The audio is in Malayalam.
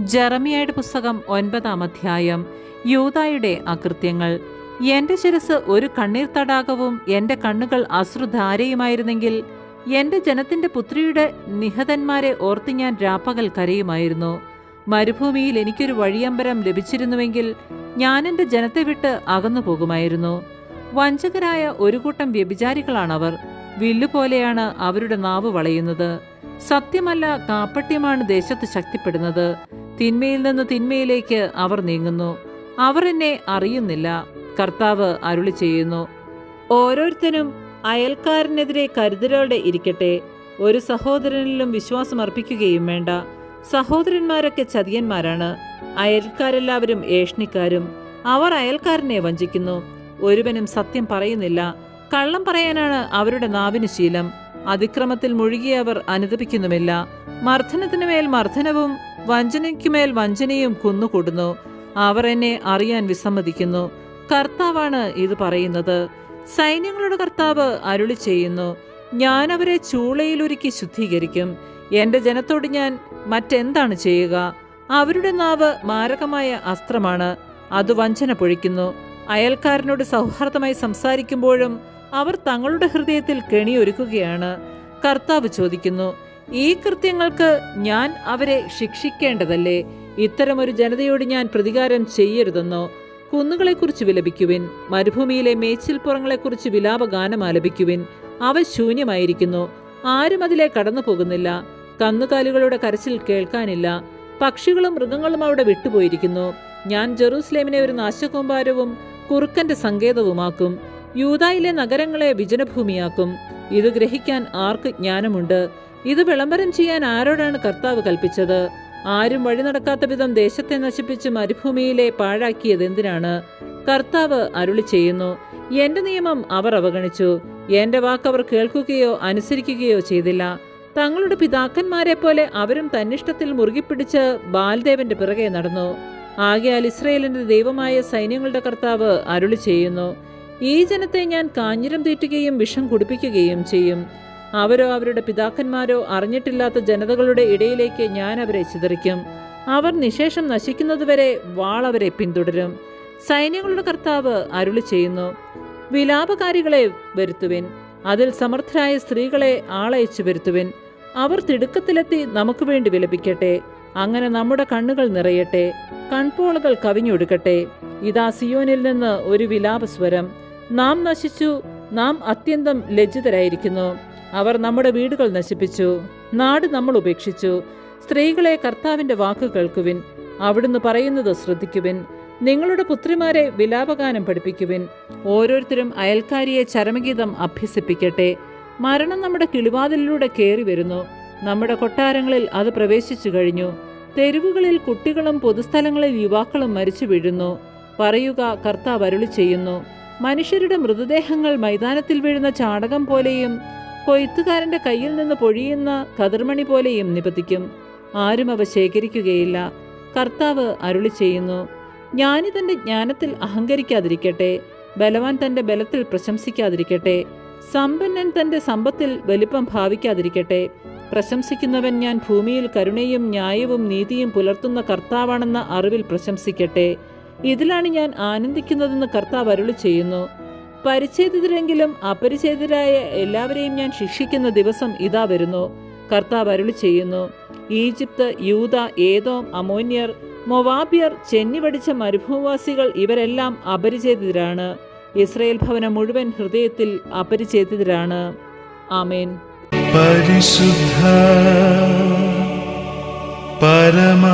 ജെറമിയയുടെ പുസ്തകം ഒൻപതാം അധ്യായം യൂതായുടെ അകൃത്യങ്ങൾ. എന്റെ ശിരസ് ഒരു കണ്ണീർ തടാകവും എന്റെ കണ്ണുകൾ അശ്രുധാരയുമായിരുന്നെങ്കിൽ എന്റെ ജനത്തിന്റെ പുത്രിയുടെ നിഹതന്മാരെ ഓർത്ത് ഞാൻ രാപ്പകൽ കരയുമായിരുന്നു. മരുഭൂമിയിൽ എനിക്കൊരു വഴിയമ്പരം ലഭിച്ചിരുന്നുവെങ്കിൽ ഞാൻ എന്റെ ജനത്തെ വിട്ട് അകന്നു പോകുമായിരുന്നു. വഞ്ചകരായ ഒരു കൂട്ടം വ്യഭിചാരികളാണവർ. വില്ലുപോലെയാണ് അവരുടെ നാവ് വളയുന്നത്. സത്യമല്ല കാപ്പട്യമാണ് ദേശത്ത് ശക്തിപ്പെടുന്നത്. തിന്മയിൽ നിന്ന് തിന്മയിലേക്ക് അവർ നീങ്ങുന്നു. അവർ എന്നെ അറിയുന്നില്ല. കർത്താവ് അരുളി ചെയ്യുന്നു. ഓരോരുത്തരും അയൽക്കാരനെതിരെ കരുതലോടെ ഇരിക്കട്ടെ. ഒരു സഹോദരനിലും വിശ്വാസം അർപ്പിക്കുകയും വേണ്ട. സഹോദരന്മാരൊക്കെ ചതിയന്മാരാണ്. അയൽക്കാരെല്ലാവരും ഏഷ്ണിക്കാരും. അവർ അയൽക്കാരനെ വഞ്ചിക്കുന്നു. ഒരുവനും സത്യം പറയുന്നില്ല. കള്ളം പറയാനാണ് അവരുടെ നാവിന് ശീലം. അതിക്രമത്തിൽ മുഴുകിയവർ അനുദപിക്കുന്നുമില്ല. മർദ്ദനത്തിനു മേൽ മർദ്ദനവും വഞ്ചനയ്ക്കുമേൽ വഞ്ചനയും കുന്നുകൂടുന്നു. അവർ എന്നെ അറിയാൻ വിസമ്മതിക്കുന്നു. കർത്താവാണ് ഇത് പറയുന്നത്. സൈന്യങ്ങളുടെ കർത്താവ് അരുളി ചെയ്യുന്നു. ഞാൻ അവരെ ചൂളയിലൊരുക്കി ശുദ്ധീകരിക്കും. എന്റെ ജനത്തോട് ഞാൻ മറ്റെന്താണ് ചെയ്യുക? അവരുടെ നാവ് മാരകമായ അസ്ത്രമാണ്. അത് വഞ്ചന പൊഴിക്കുന്നു. അയൽക്കാരനോട് സൗഹാർദ്ദമായി സംസാരിക്കുമ്പോഴും അവർ തങ്ങളുടെ ഹൃദയത്തിൽ കെണിയൊരുക്കുകയാണ്. കർത്താവ് ചോദിക്കുന്നു ഈ കൃത്യങ്ങൾക്ക് ഞാൻ അവരെ ശിക്ഷിക്കേണ്ടതല്ലേ? ഇത്തരമൊരു ജനതയോട് ഞാൻ പ്രതികാരം ചെയ്യരുതെന്നോ? കുന്നുകളെക്കുറിച്ച് വിലപിക്കുവിൻ മരുഭൂമിയിലെ മേച്ചിൽപ്പുറങ്ങളെക്കുറിച്ച് വിലാപഗാനം ആലപിക്കുവിൻ. അവ ശൂന്യമായിരിക്കുന്നു ആരും അതിലെ കടന്നു പോകുന്നില്ല കന്നുകാലികളുടെ കരച്ചിൽ കേൾക്കാനില്ല. പക്ഷികളും മൃഗങ്ങളും അവിടെ വിട്ടുപോയിരിക്കുന്നു. ഞാൻ ജെറൂസലേമിനെ ഒരു നാശകൂമ്പാരവും കുറുക്കന്റെ സങ്കേതവുമാക്കും. യൂതായിലെ നഗരങ്ങളെ വിജനഭൂമിയാക്കും. ഇത് ഗ്രഹിക്കാൻ ആർക്ക് ജ്ഞാനമുണ്ട്? ഇത് വിളംബരം ചെയ്യാൻ ആരോടാണ് കർത്താവ് കൽപ്പിച്ചത്? ആരും വഴി നടക്കാത്ത വിധം ദേശത്തെ നശിപ്പിച്ച് മരുഭൂമിയിലെ പാഴാക്കിയത് എന്തിനാണ്? കർത്താവ് അരുളി ചെയ്യുന്നു. എന്റെ നിയമം അവർ അവഗണിച്ചു. എന്റെ വാക്ക് അവർ കേൾക്കുകയോ അനുസരിക്കുകയോ ചെയ്തില്ല. തങ്ങളുടെ പിതാക്കന്മാരെ പോലെ അവരും തന്നിഷ്ടത്തിൽ മുറുകിപ്പിടിച്ച് ബാൽദേവന്റെ പിറകെ നടന്നു. ആകയാൽ ഇസ്രയേലിന്റെ ദൈവമായ സൈന്യങ്ങളുടെ കർത്താവ് അരുളി ചെയ്യുന്നു. ഈ ജനത്തെ ഞാൻ കാഞ്ഞിരം തീറ്റുകയും വിഷം കുടിപ്പിക്കുകയും ചെയ്യും. അവരോ അവരുടെ പിതാക്കന്മാരോ അറിഞ്ഞിട്ടില്ലാത്ത ജനതകളുടെ ഇടയിലേക്ക് ഞാൻ അവരെ ചിതറിക്കും. അവർ നിശേഷം നശിക്കുന്നതുവരെ വാളവരെ പിന്തുടരും. സൈന്യങ്ങളുടെ കർത്താവ് അരുളി ചെയ്യുന്നു. വിലാപകാരികളെ വരുത്തുവിൻ. അതിൽ സമർത്ഥരായ സ്ത്രീകളെ ആളയച്ചു വരുത്തുവിൻ. അവർ തിടുക്കത്തിലെത്തി നമുക്ക് വേണ്ടി വിലപിക്കട്ടെ. അങ്ങനെ നമ്മുടെ കണ്ണുകൾ നിറയട്ടെ. കൺപോളകൾ കവിഞ്ഞൊടുക്കട്ടെ. ഇതാ സിയോനിൽ നിന്ന് ഒരു വിലാപസ്വരം. നാം നശിച്ചു നാം അത്യന്തം ലജ്ജിതരായിരിക്കുന്നു. അവർ നമ്മുടെ വീടുകൾ നശിപ്പിച്ചു നാട് നമ്മൾ ഉപേക്ഷിച്ചു. സ്ത്രീകളെ കർത്താവിന്റെ വാക്ക് കേൾക്കുവിൻ അവിടുന്ന് പറയുന്നത് ശ്രദ്ധിക്കുവിൻ നിങ്ങളുടെ പുത്രിമാരെ വിലാപഗാനം പഠിപ്പിക്കുവിൻ. ഓരോരുത്തരും അയൽക്കാരിയെ ചരമഗീതം അഭ്യസിപ്പിക്കട്ടെ. മരണം നമ്മുടെ കിളിവാതിലിലൂടെ കയറി വരുന്നു നമ്മുടെ കൊട്ടാരങ്ങളിൽ അത് പ്രവേശിച്ചു കഴിഞ്ഞു. തെരുവുകളിൽ കുട്ടികളും പൊതുസ്ഥലങ്ങളിൽ യുവാക്കളും മരിച്ചു വീഴുന്നു. പറയുക കർത്താവ് അരുളി ചെയ്യുന്നു മനുഷ്യരുടെ മൃതദേഹങ്ങൾ മൈതാനത്തിൽ വീഴുന്ന ചാടകം പോലെയും കൊയ്ത്തുകാരന്റെ കയ്യിൽ നിന്ന് പൊഴിയുന്ന കതിർമണി പോലെയും നിപതിക്കും. ആരും അവ ശേഖരിക്കുകയില്ല. കർത്താവ് അരുളി ചെയ്യുന്നു ജ്ഞാനി തന്റെ ജ്ഞാനത്തിൽ അഹങ്കരിക്കാതിരിക്കട്ടെ ബലവാൻ തന്റെ ബലത്തിൽ പ്രശംസിക്കാതിരിക്കട്ടെ സമ്പന്നൻ തന്റെ സമ്പത്തിൽ വലിപ്പം ഭാവിക്കാതിരിക്കട്ടെ പ്രശംസിക്കുന്നവൻ ഞാൻ ഭൂമിയിൽ കരുണയും ന്യായവും നീതിയും പുലർത്തുന്ന കർത്താവാണെന്ന അറിവിൽ പ്രശംസിക്കട്ടെ ഇതിലാണ് ഞാൻ ആനന്ദിക്കുന്നതെന്ന് കർത്താവ് അരുളി ചെയ്യുന്നു. പരിച്ഛേദിതരെങ്കിലും അപരിച്ഛേദിതരായ എല്ലാവരെയും ഞാൻ ശിക്ഷിക്കുന്ന ദിവസം ഇതാ വരുന്നു. കർത്താവ് അരുളി ചെയ്യുന്നു. ഈജിപ്ത് യൂത ഏതോം അമോന്യർ മൊവാബിയർ ചെന്നിവടിച്ച മരുഭൂവാസികൾ ഇവരെല്ലാം അപരിചേതിതരാണ്. ഇസ്രയേൽ ഭവനം മുഴുവൻ ഹൃദയത്തിൽ അപരിചേതിതരാണ്. ആമേൻ. പരിശുദ്ധ പരമ